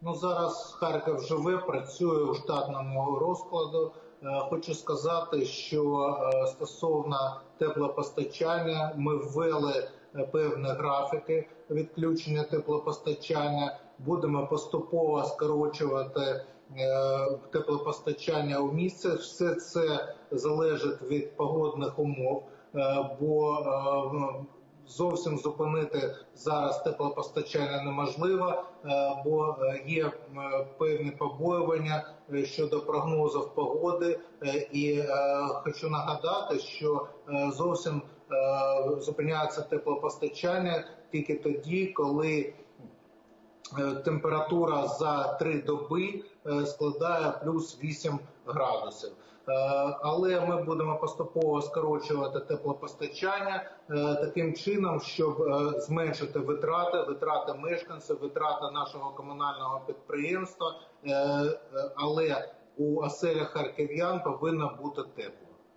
Ну зараз Харків живе, працює у штатному розкладу. Е, Хочу сказати, що е, стосовно теплопостачання ми ввели е, певні графіки відключення теплопостачання. Будемо поступово скорочувати теплопостачання у місці. Все це залежить від погодних умов, бо зовсім зупинити зараз теплопостачання неможливо, е, бо е, є е, певні побоювання щодо прогнозів погоди. І хочу нагадати, що зовсім зупиняється теплопостачання тільки тоді, коли температура за три доби е, складає плюс 8 градусів. Е, Але ми будемо поступово скорочувати теплопостачання е, таким чином, щоб е, зменшити витрати, витрати мешканців, витрати нашого комунального підприємства. Е, е, Але у оселях харків'ян повинно бути тепло.